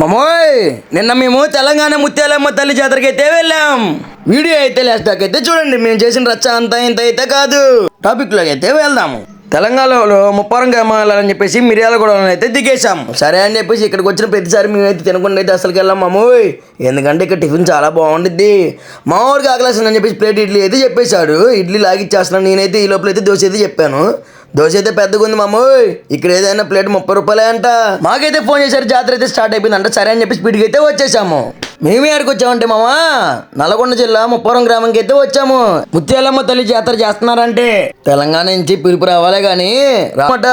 మమోయ్ నిన్న మేము తెలంగాణ ముత్యాలమ్మ తల్లి జాతరకి అయితే వెళ్ళాం. వీడియో అయితే లాస్ట్ అయితే చూడండి మేము చేసిన రచ్చ అంతా ఇంత అయితే కాదు. టాపిక్ అయితే వెళ్దాము. తెలంగాణలో ముప్పారం గ్రామాలని చెప్పేసి మిర్యాలగూడలో అయితే దిగేశాం. సరే అని చెప్పేసి ఇక్కడికి వచ్చిన ప్రతిసారి మేమైతే తినకుండా అయితే అసలుకి వెళ్ళాం మామూయ్. ఎందుకంటే ఇక్కడ టిఫిన్ చాలా బాగుంటుంది మా ఊరికి ఆకలేస్తుందని చెప్పేసి ప్లేట్ ఇడ్లీ అయితే చెప్పేశాడు. ఇడ్లీ లాగిచ్చేస్తున్నాను నేనైతే ఈ లోపల అయితే దోశ అయితే చెప్పాను. దోశ అయితే పెద్దగా ఉంది మామూయ్. ఇక్కడ ఏదైనా ప్లేట్ ముప్పై రూపాయలే అంట. మాకైతే ఫోన్ చేశారు జాతర అయితే స్టార్ట్ అయిపోయింది అంట సరే అని చెప్పి స్పీడ్గా అయితే వచ్చేసాము. మేమే ఎక్కడికి వచ్చామంటే మామా? నల్గొండ జిల్లా ముప్పవరం గ్రామంకి అయితే వచ్చాము. ముత్యాలమ్మ తల్లి జాతర చేస్తున్నారంటే. తెలంగాణ నుంచి పిలుపు రావాలే గాని రామట.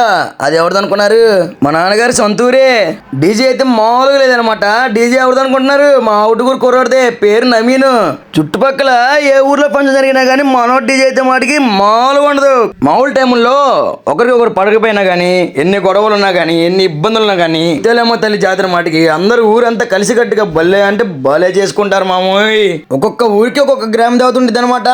అది ఎవరిదనుకున్నారు మా నాన్నగారి సొంతూరే. డీజే అయితే మామూలుగా లేదనమాట. డీజే ఎవరిదనుకుంటున్నారు మా ఊటుకూరు కుర్రాడిదే పేరు నవీన్. చుట్టుపక్కల ఏ ఊర్లో ఫంక్షన్ జరిగినా కానీ మనోడు డీజే అయితే మాటికి మామూలుగా ఉండదు. మామూలు టైంలో ఒకరికి ఒకరు పడకపోయినా కానీ ఎన్ని గొడవలు ఉన్నా కానీ ఎన్ని ఇబ్బందులు ఉన్నా కానీ ముత్యాలమ్మ తల్లి జాతర మాటికి అందరూ ఊరంతా కలిసికట్టుగా భలే అంటే భలే చేసుకుంటారు మామూయ్. ఒక్కొక్క ఊరికి ఒక్కొక్క గ్రామ దేవత ఉంటుంది అనమాట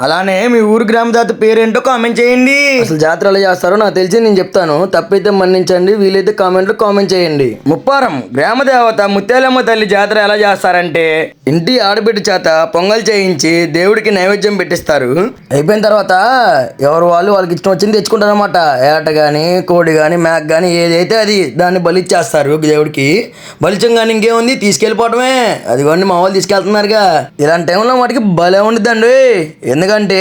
అలానే మీ ఊరు గ్రామ దేవత పేరేంటో కామెంట్ చేయండి. అసలు జాతర ఎలా చేస్తారో నాకు తెలిసి నేను చెప్తాను. తప్పైతే మన్నించండి వీలైతే కామెంట్లు కామెంట్ చేయండి. ముప్పారం గ్రామ దేవత ముత్యాలమ్మ తల్లి జాతర ఎలా చేస్తారంటే ఇంటి ఆడబిడ్డ చేత పొంగల్ చేయించి దేవుడికి నైవేద్యం పెట్టిస్తారు. అయిపోయిన తర్వాత ఎవరు వాళ్ళు వాళ్ళకి ఇష్టం వచ్చింది తెచ్చుకుంటారు అనమాట ఏట కానీ కోడి కానీ మేక కానీ ఏదైతే అది దాన్ని బలిచ్చేస్తారు దేవుడికి. బలిచం కానీ ఇంకేముంది? తీసుకెళ్ళిపోవటమే. అదిగోండి మా వాళ్ళు తీసుకెళ్తున్నారుగా. ఇలాంటి టైంలో వాటికి భలే ఉండిద్దండి. ఎందుకంటే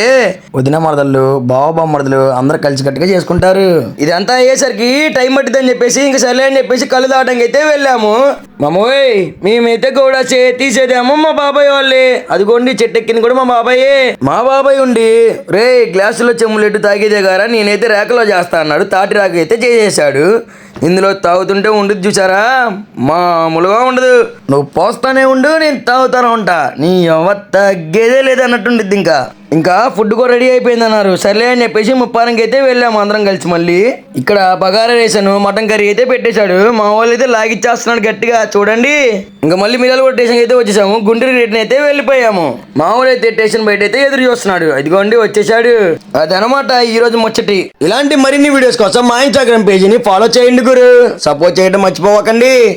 వదిన మరదలు బావ మరదలు అందరూ కలిసికట్టుగా చేసుకుంటారు. ఇదంతా అయ్యేసరికి టైం పట్టిద్దని చెప్పేసి ఇంకా సర్లే అని చెప్పేసి కళ్ళు దాటంగా అయితే వెళ్ళాము. మామోయ్ మేమైతే కూడా చే తీసేదేమో మా బాబాయ్ వాళ్ళే. అదిగోండి చెట్టెక్కింది కూడా మా బాబాయే. మా బాబాయ్ ఉండి రే గ్లాసులో చెమ్ములెట్టు తాగేదే గారా నేనైతే రేకలో చేస్తా అన్నాడు. తాటి రాక అయితే చేసేసాడు ఇందులో తాగుతుంటే ఉండదు చూసారా? మామూలుగా ఉండదు. నువ్వు పోస్తానే ఉండు నేను తాగుతానే ఉంటా. నీ ఎవ తగ్గేదే లేదన్నట్టుండిద్ది ఇంకా. ఇంకా ఫుడ్ కూడా రెడీ అయిపోయింది అన్నారు సర్లే అని చెప్పేసి ముప్పారంకి అయితే వెళ్ళాము అందరం కలిసి మళ్ళీ. ఇక్కడ బగారా రేసాను మటన్ కర్రీ అయితే పెట్టేశాడు. మా వాళ్ళు అయితే లాగిచ్చేస్తున్నాడు గట్టిగా చూడండి. ఇంకా మళ్ళీ మిగతా కూడా స్టేషన్ అయితే వచ్చేసాము. గుంటూరు రేట్ని అయితే వెళ్ళిపోయాము. మా వాళ్ళు అయితే స్టేషన్ బయట అయితే ఎదురు చూస్తున్నాడు. అదిగోండి వచ్చేసాడు అదనమాట ఈ రోజు ముచ్చటి. ఇలాంటి మరిన్ని వీడియోస్ కోసం మా ఇన్స్టాగ్రామ్ పేజీని ఫాలో చేయండి గురు. సపోర్ట్ చేయడం మర్చిపోవకండి.